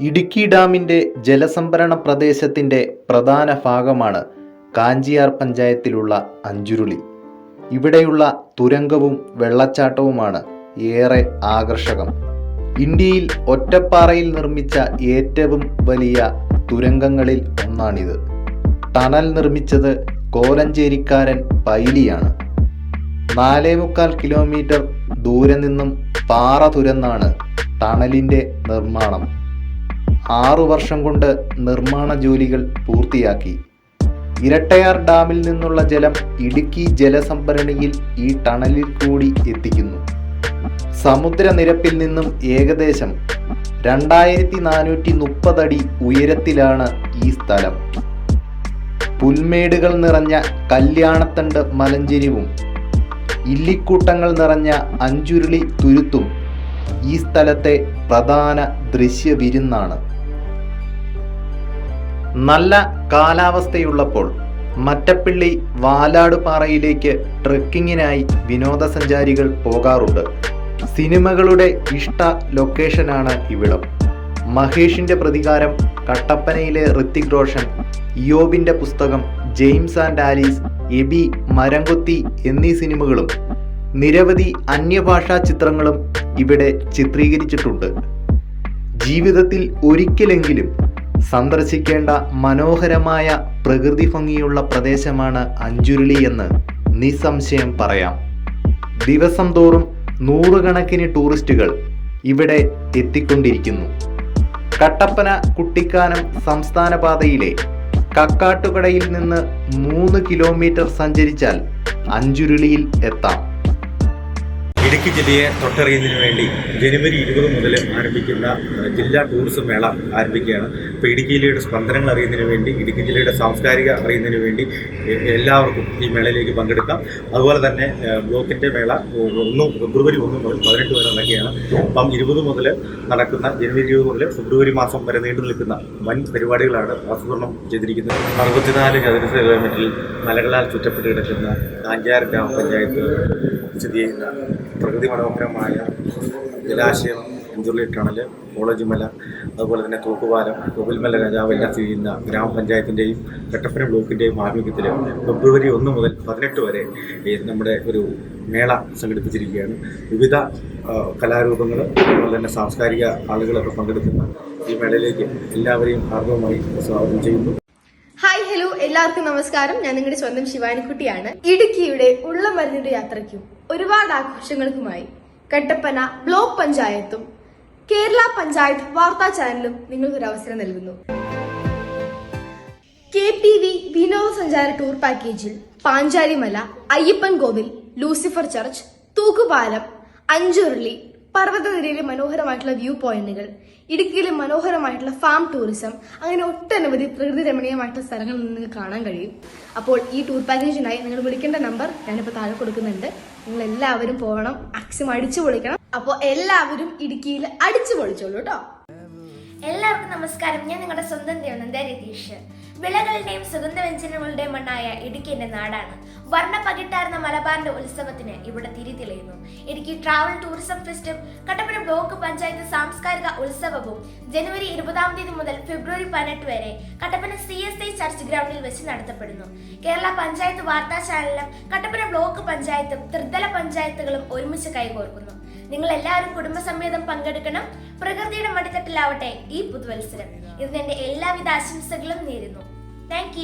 ഇടുക്കി ഡാമിന്റെ ജലസംഭരണ പ്രദേശത്തിന്റെ പ്രധാന ഭാഗമാണ് കാഞ്ചിയാർ പഞ്ചായത്തിലുള്ള അഞ്ചുരുളി. ഇവിടെയുള്ള തുരങ്കവും വെള്ളച്ചാട്ടവുമാണ് ഏറെ ആകർഷകം. ഇന്ത്യയിൽ ഒറ്റപ്പാറയിൽ നിർമ്മിച്ച ഏറ്റവും വലിയ തുരങ്കങ്ങളിൽ ഒന്നാണിത്. ടണൽ നിർമ്മിച്ചത് കോലഞ്ചേരിക്കാരൻ പൈലിയാണ്. നാലേ മുക്കാൽ കിലോമീറ്റർ ദൂരെ നിന്നും പാറ തുരന്നാണ് ടണലിന്റെ നിർമ്മാണം. ആറു വർഷം കൊണ്ട് നിർമ്മാണ ജോലികൾ പൂർത്തിയാക്കി. ഇരട്ടയാർ ഡാമിൽ നിന്നുള്ള ജലം ഇടുക്കി ജലസംഭരണിയിൽ ഈ ടണലിൽ കൂടി എത്തിക്കുന്നു. സമുദ്രനിരപ്പിൽ നിന്നും ഏകദേശം രണ്ടായിരത്തി നാനൂറ്റി മുപ്പതടി ഉയരത്തിലാണ് ഈ സ്ഥലം. പുൽമേടുകൾ നിറഞ്ഞ കല്യാണത്തണ്ട് മലഞ്ചെരിവും ഇല്ലിക്കൂട്ടങ്ങൾ നിറഞ്ഞ അഞ്ചുരുളി തുരുത്തും ഈ സ്ഥലത്തെ പ്രധാന ദൃശ്യവിരുന്നാണ്. നല്ല കാലാവസ്ഥയുള്ളപ്പോൾ മറ്റപ്പിള്ളി വാലാടുപാറയിലേക്ക് ട്രക്കിങ്ങിനായി വിനോദസഞ്ചാരികൾ പോകാറുണ്ട്. സിനിമകളുടെ ഇഷ്ട ലൊക്കേഷനാണ് ഇവിടം. മഹേഷിന്റെ പ്രതികാരം കട്ടപ്പനയിലെ ഋത്തിക് റോഷൻ യോബിന്റെ പുസ്തകം James and Alice Aby Maramkothi എന്നീ സിനിമകളും നിരവധി അന്യഭാഷാ ചിത്രങ്ങളും ഇവിടെ ചിത്രീകരിച്ചിട്ടുണ്ട്. ജീവിതത്തിൽ ഒരിക്കലെങ്കിലും സന്ദർശിക്കേണ്ട മനോഹരമായ പ്രകൃതി ഭംഗിയുള്ള പ്രദേശമാണ് അഞ്ചുരുളി എന്ന് നിസ്സംശയം പറയാം. ദിവസം തോറും നൂറുകണക്കിന് ടൂറിസ്റ്റുകൾ ഇവിടെ എത്തിക്കൊണ്ടിരിക്കുന്നു. കട്ടപ്പന കുട്ടിക്കാനം സംസ്ഥാന പാതയിലെ കക്കാട്ടുകടയിൽ നിന്ന് മൂന്ന് കിലോമീറ്റർ സഞ്ചരിച്ചാൽ അഞ്ചുരുളിയിൽ എത്താം. ഇടുക്കി ജില്ലയെ തൊട്ടറിയുന്നതിന് വേണ്ടി ജനുവരി ഇരുപത് മുതൽ ആരംഭിക്കുന്ന ജില്ലാ ടൂറിസം മേള ആരംഭിക്കുകയാണ്. അപ്പോൾ ഇടുക്കി ജില്ലയുടെ സ്പന്ദനങ്ങൾ അറിയുന്നതിന് വേണ്ടി ഇടുക്കി ജില്ലയുടെ സാംസ്കാരിക അറിയുന്നതിന് വേണ്ടി എല്ലാവർക്കും ഈ മേളയിലേക്ക് പങ്കെടുക്കാം. അതുപോലെ തന്നെ ബ്ലോക്കിന്റെ മേള ഒന്ന് ഫെബ്രുവരി ഒന്ന് മുതൽ പതിനെട്ട് വരെ നടക്കുകയാണ്. അപ്പം ഇരുപത് മുതൽ നടക്കുന്ന ജനുവരി ഇരുപത് മുതൽ ഫെബ്രുവരി മാസം വരെ നീണ്ടു നിൽക്കുന്ന വൻ പരിപാടികളാണ് ആസൂത്രണം ചെയ്തിരിക്കുന്നത്. അറുപത്തിനാല് ചതുരശ്ര കിലോമീറ്ററിൽ മലകളാൽ ചുറ്റപ്പെട്ട് കിടക്കുന്ന കാഞ്ചാർ ഗ്രാമപഞ്ചായത്ത് സ്ഥിതി ചെയ്യുന്ന പ്രകൃതി മനോഹരമായ ജലാശയം എഞ്ചുള്ളി ടണൽ കോളേജ് മല അതുപോലെ തന്നെ തൂക്കുപാലം കോവിൽമല രാജാവ് എല്ലാം സ്ഥിതി ചെയ്യുന്ന ഗ്രാമപഞ്ചായത്തിന്റെയും കട്ടപ്പന ബ്ലോക്കിന്റെയും ആഭിമുഖ്യത്തിൽ ഫെബ്രുവരി ഒന്ന് മുതൽ പതിനെട്ട് വരെ നമ്മുടെ ഒരു മേള സംഘടിപ്പിച്ചിരിക്കുകയാണ്. വിവിധ കലാരൂപങ്ങൾ അതുപോലെ തന്നെ സാംസ്കാരിക ആളുകളൊക്കെ പങ്കെടുക്കുന്ന ഈ മേളയിലേക്ക് എല്ലാവരെയും ഹാർദവമായി സ്വാഗതം ചെയ്യുന്നു. എല്ലാവർക്കും നമസ്കാരം. ഞാൻ നിങ്ങളുടെ സ്വന്തം ശിവാനിക്കുട്ടിയാണ്. ഇടുക്കിയുടെ ഉള്ള മരുന്നിന്റെ യാത്രയ്ക്കും ഒരുപാട് ആഘോഷങ്ങൾക്കുമായി കട്ടപ്പന ബ്ലോക്ക് പഞ്ചായത്തും കേരള പഞ്ചായത്ത് വാർത്താ ചാനലും നിങ്ങൾക്ക് ഒരു അവസരം നൽകുന്നു. കെ പി വി വിനോദസഞ്ചാര ടൂർ പാക്കേജിൽ പാഞ്ചാലിമല അയ്യപ്പൻ കോവിൽ ലൂസിഫർ ചർച്ച് തൂക്കുപാലം അഞ്ചുരുളി പർവതനിരയിലെ മനോഹരമായിട്ടുള്ള വ്യൂ പോയിന്റുകൾ ഇടുക്കിയിലെ മനോഹരമായിട്ടുള്ള ഫാം ടൂറിസം അങ്ങനെ ഒട്ടനവധി പ്രകൃതി രമണീയമായിട്ടുള്ള സ്ഥലങ്ങൾ നിങ്ങൾക്ക് കാണാൻ കഴിയും. അപ്പോൾ ഈ ടൂർ പാക്കേജിനായി നിങ്ങൾ വിളിക്കേണ്ട നമ്പർ ഞാനിപ്പോൾ താഴെ കൊടുക്കുന്നുണ്ട്. നിങ്ങൾ എല്ലാവരും പോകണം മാക്സിമം അടിച്ചു പൊളിക്കണം. അപ്പോൾ എല്ലാവരും ഇടുക്കിയിൽ അടിച്ചു പൊളിച്ചോളൂ കേട്ടോ. എല്ലാവർക്കും നമസ്കാരം. ഞാൻ നിങ്ങളുടെ സ്വന്തം ദേവനന്ദ രതീഷ്. വിളകളുടെയും സുഗന്ധവ്യഞ്ജനങ്ങളുടെയും മണ്ണായ ഇടുക്കി എന്റെ നാടാണ്. വർണ പകിട്ടാർന്ന മലബാറിന്റെ ഉത്സവത്തിന് ഇവിടെ തിരി തെളിയുന്നു. ഇടുക്കി ട്രാവൽ ടൂറിസം ഫെസ്റ്റും കട്ടപ്പന ബ്ലോക്ക് പഞ്ചായത്ത് സാംസ്കാരിക ഉത്സവവും ജനുവരി ഇരുപതാം തീയതി മുതൽ ഫെബ്രുവരി പതിനെട്ട് വരെ Kattappana C S I church ഗ്രൗണ്ടിൽ വെച്ച് നടത്തപ്പെടുന്നു. കേരള പഞ്ചായത്ത് വാർത്താ ചാനലും കട്ടപ്പന ബ്ലോക്ക് പഞ്ചായത്തും ത്രിതല പഞ്ചായത്തുകളും ഒരുമിച്ച് കൈകോർക്കുന്നു. നിങ്ങൾ എല്ലാവരും കുടുംബസമേതം പങ്കെടുക്കണം. പ്രകൃതിയുടെ മടിത്തട്ടിലാവട്ടെ ഈ പുതുവത്സരം. ഇതിന് എന്റെ എല്ലാവിധ ആശംസകളും നേരുന്നു. താങ്ക്